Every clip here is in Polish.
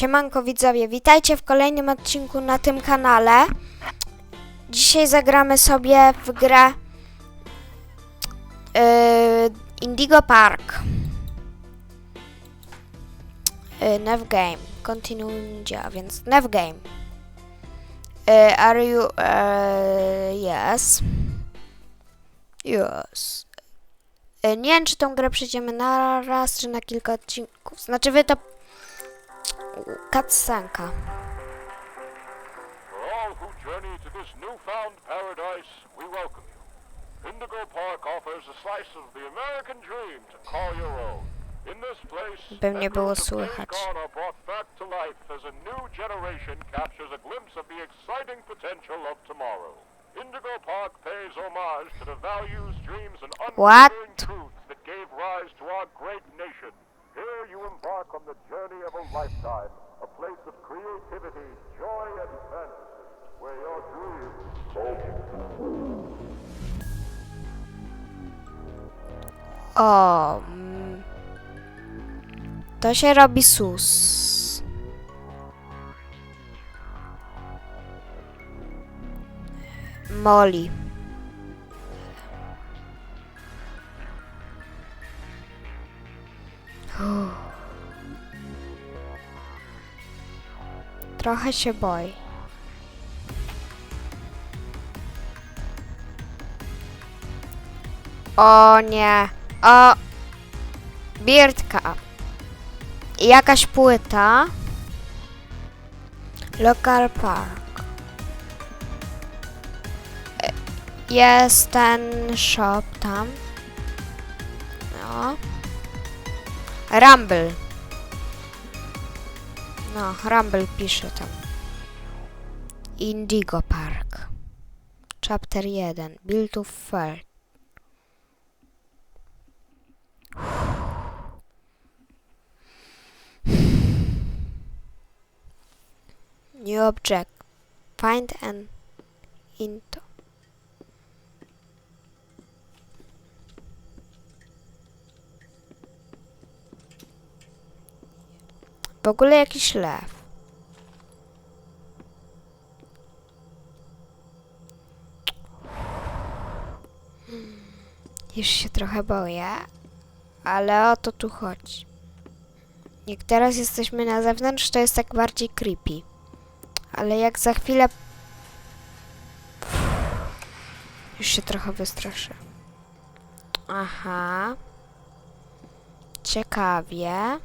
Siemanko widzowie, witajcie w kolejnym odcinku na tym kanale. Dzisiaj zagramy sobie w grę yy, Indigo Park. Yy, Game. Działa, więc Nev Game. Yy, are you... Yy, yes. Yes. Yy, nie wiem, czy tą grę przejdziemy na raz, czy na kilka odcinków. Znaczy wy to Cutscenka. For all who journey to this newfound paradise, we welcome you. Indigo Park offers a slice of the American dream to call your own. In this place, By mnie było memories of days słychać. are brought back to life as a new generation captures a glimpse of the exciting potential of tomorrow. Indigo Park pays homage to the values, dreams, and What? unwavering truths that gave rise to our great nation. Here you embark on the journey of a lifetime, a place of creativity, joy, and fantasy, where your dreams O. To się robi sus. Moli. Trochę się boi. O nie. O. Birtka. Jakaś płyta. Local Park. Jest ten shop tam. No. Rumble. No, Rumble pisze tam. Indigo Park. Chapter 1. Build to Fair. New object. Find an into. W ogóle jakiś lew. Już się trochę boję, ale o to tu chodzi. Jak teraz jesteśmy na zewnątrz, to jest tak bardziej creepy. Ale jak za chwilę... Już się trochę wystraszę. Aha. Ciekawie.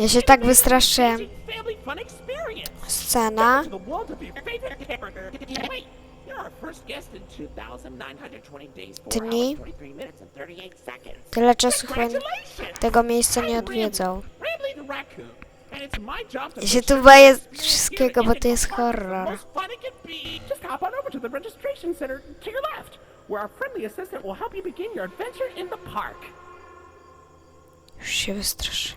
Ja się tak wystraszyłem. Scena. To the world of your favorite character. Wait, you're our first guest in 2,920 days, 4 Dni. hours, 23 minutes, and 38 seconds. Tyle czasu chyba tego miejsca nie odwiedzał. Ja się tu boję wszystkiego, bo to jest horror. Just hop on over to the registration center to your left, where our friendly assistant will help you begin your adventure in the park. Już się wystraszę.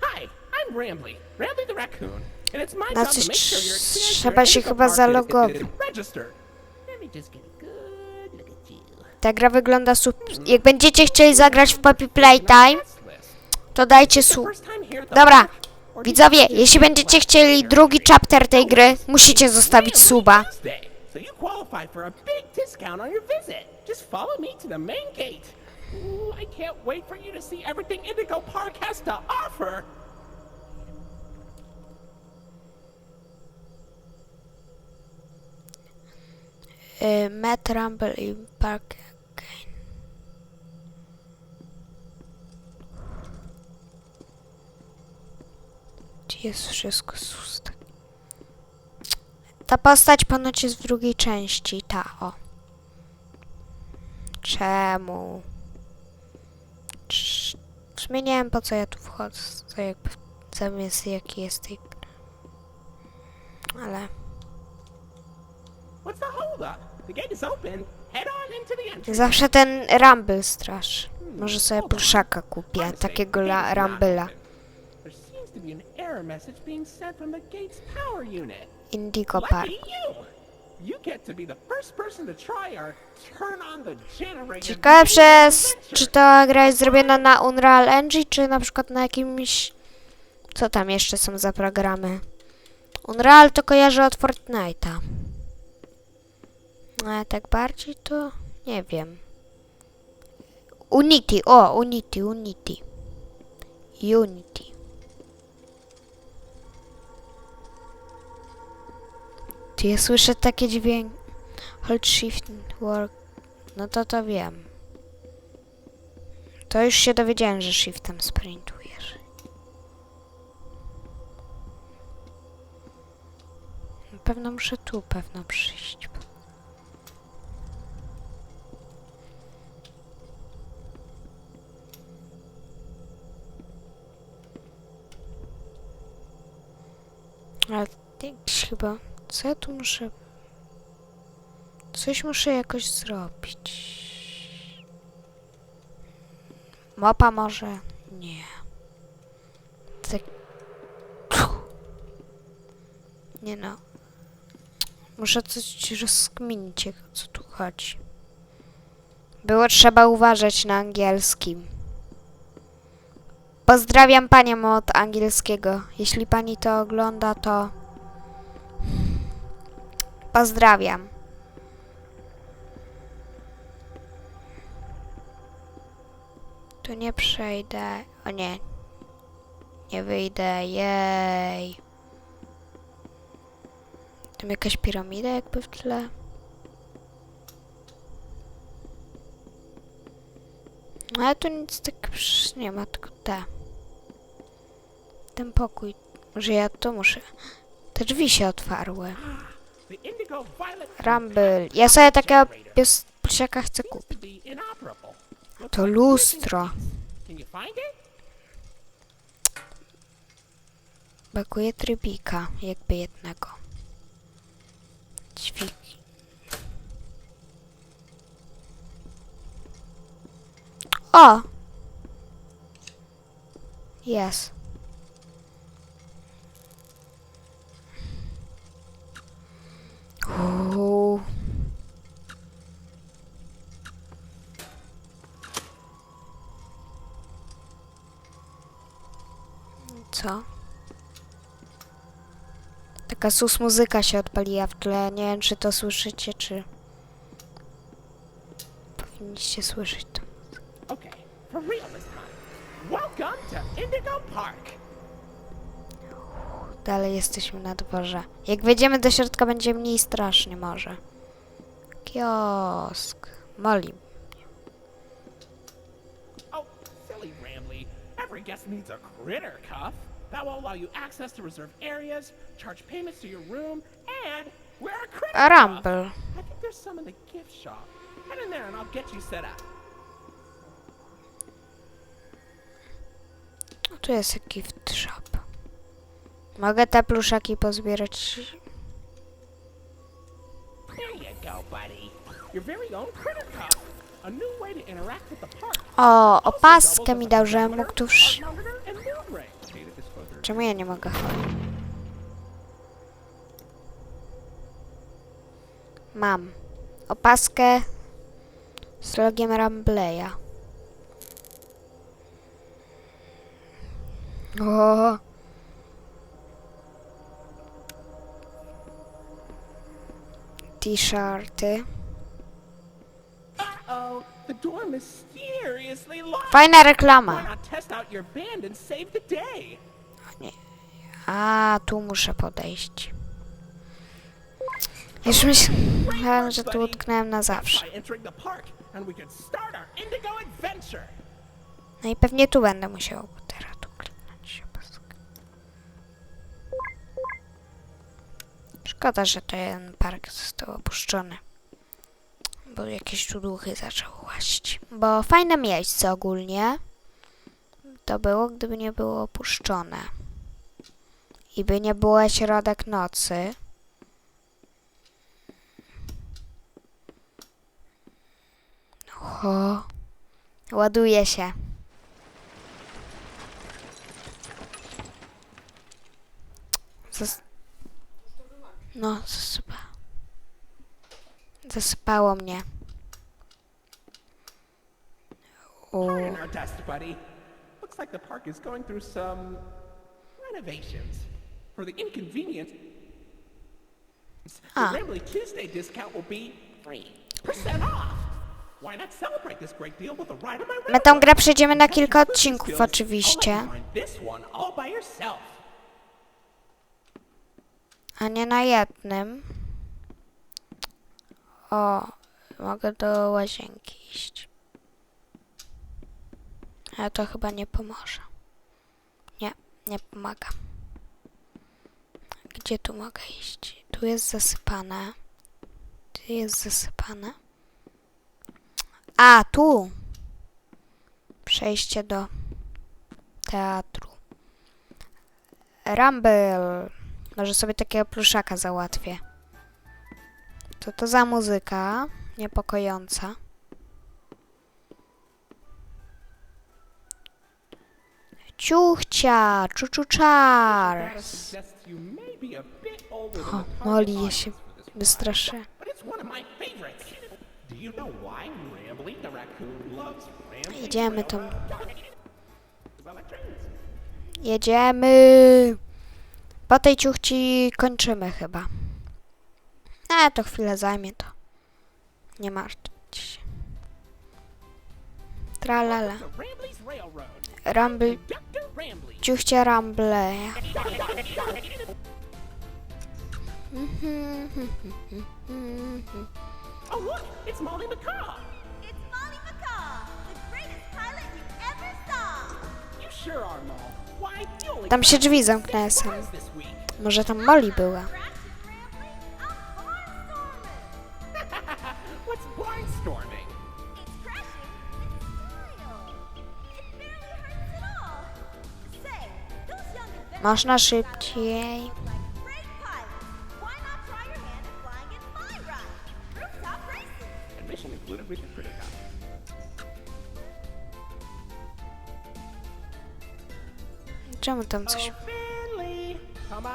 Hi, I'm Rambley, Rambley the raccoon, and it's my Na job coś to make sure your experience trzeba here się chyba Park is- zalogować. is registered. Let me just get a good look at you. Ta gra wygląda super. Jak będziecie chcieli zagrać w Poppy Playtime, Guest list. to dajcie The su... first time here at the Dobra, park, widzowie, jeśli będziecie chcieli drugi chapter tej gry, musicie zostawić suba. Tuesday, So you qualify for a big discount on your visit. Just follow me to the main gate. Ooh, I can't wait for you to see everything Indigo Park has to offer. Y, Matt Rumble i Park Again. Gdzie jest wszystko sus? tak? Ta postać ponoć jest w drugiej części, ta o. Czemu? Cz- W sumie nie wiem po co ja tu wchodzę, co jakby zamysł jaki jest tej. Ale... Zawsze ten Rumble strasz. Może sobie pluszaka kupię, takiego la, Rumble'a. There seems to be an error message being sent from the gate's power unit. Indigo Park. Lucky you! you get to be the first person to try our turn on the generator. Ciekawe przez, czy ta gra jest zrobiona na Unreal Engine, czy na przykład na jakimś... Co tam jeszcze są za programy? Unreal to kojarzę od Fortnite'a. No, A tak bardziej to nie wiem. Unity, o, Unity, Unity. Unity. Czy ja słyszę takie dźwięki? Hold shift work. No to to wiem. To już się dowiedziałem, że shiftem sprintujesz. Na pewno muszę tu pewno przyjść. Ale chyba... Co ja tu muszę... Coś muszę jakoś zrobić. Mapa może? Nie. Tak. Nie no. Muszę coś rozkminić, co tu chodzi. Było trzeba uważać na angielskim. Pozdrawiam panią od angielskiego. Jeśli pani to ogląda, to... Pozdrawiam. Tu nie przejdę. O nie. Nie wyjdę. Jej. Tam jakaś piramida jakby w tle. No ale tu nic tak nie ma, tylko te. Ten pokój. Może ja tu muszę. Te drzwi się otwarły. Rumble. Ja sobie takiego pies psiaka chcę kupić. to lustro. Brakuje trybika, jakby jednego. Dźwigi. O! Jest. Co? Taka sus muzyka się odpaliła w tle. Nie wiem, czy to słyszycie, czy... Powinniście słyszeć to. Okay, for real this time. Welcome to Indigo Park. Dalej jesteśmy na dworze. Jak wejdziemy do środka, będzie mniej strasznie może. Kiosk. Moli. Oh, silly Ramley. Every guest needs a critter cuff. That will allow you access to reserved areas, charge payments to your room, and wear a critter A. Rumble. I think there's some in the gift shop. Head in there and I'll get you set up. Tu jest gift shop. Mogę te pluszaki pozbierać. There you go, buddy. Your very own critter cuff. A new way to interact with the park. O, opaskę mi dał, thermometer, mógł tu wsz... Czemu ja nie mogę chodzić? Mam. Opaskę z logiem Rambleya. O. T-shirty. Fajna reklama. Day? A, tu muszę podejść. Już myślałem, że tu utknąłem na zawsze. No i pewnie tu będę musiał teraz tu kliknąć opaskę. Szkoda, że ten park został opuszczony. Bo jakieś tu duchy zaczęły łazić. Bo fajne miejsce ogólnie to było, gdyby nie było opuszczone. I by nie było środek nocy. O, ładuje się. Zas- no, super. Zasypało mnie. Buddy. Looks like the park is going through some renovations. For the inconvenience, Ah. the Rambly Tuesday discount will be 3% off. Why not celebrate this great deal with a ride on my my tą grę przejdziemy na kilka odcinków oczywiście, let you find this one all by yourself. a nie na jednym. O, mogę do łazienki iść. Ale to chyba nie pomoże. Nie, nie pomaga. Gdzie tu mogę iść? Tu jest zasypane. Tu jest zasypane. A, tu! Przejście do teatru. Rumble. Może sobie takiego pluszaka załatwię. Co to za muzyka? Niepokojąca. You know why Rambly the raccoon loves Rambly? Jedziemy trains. Jedziemy. Po tej ciuchci kończymy chyba. E, to chwilę zajmie to. Nie martwcie się. Tralala. Rumble, Ciuchcia Rumble. Oh, look, it's Molly McCaw. It's Molly McCaw, the greatest pilot you ever saw. You sure are, Moll. Why, you only Tam się drzwi zamknęły week. Może tam Molly była.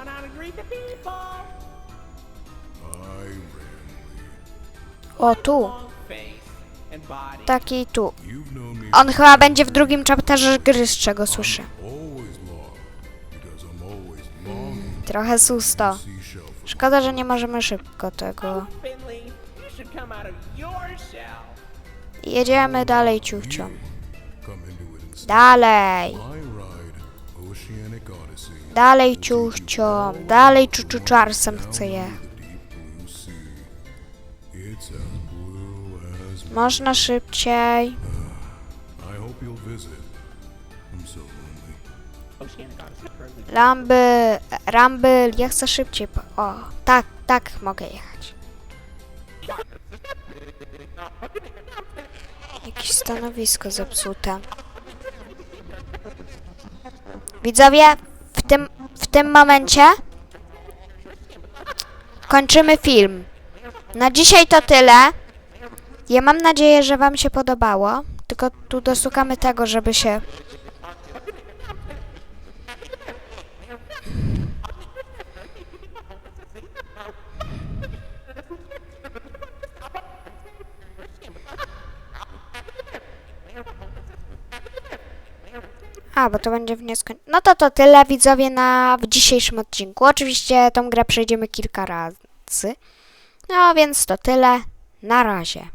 Out and greet the people. O, tu. Taki tu. On chyba będzie w drugim chapterze gry, z czego słyszę. Trochę susto. Szkoda, że nie możemy szybko tego. Jedziemy dalej ciuchcią. Dalej. Dalej ciuchcią. Dalej czuczuczarsem chcę je. the deep Lamby, Rumble, ja chcę szybciej. O, tak, tak mogę jechać. Jakieś stanowisko zepsute. Widzowie, w tym, w tym momencie kończymy film. Na dzisiaj to tyle. Ja mam nadzieję, że Wam się podobało. Tylko tu dosukamy tego, żeby się A, bo to będzie w nieskończoność. No to to tyle widzowie na w dzisiejszym odcinku. Oczywiście tą grę przejdziemy kilka razy. No więc to tyle. Na razie.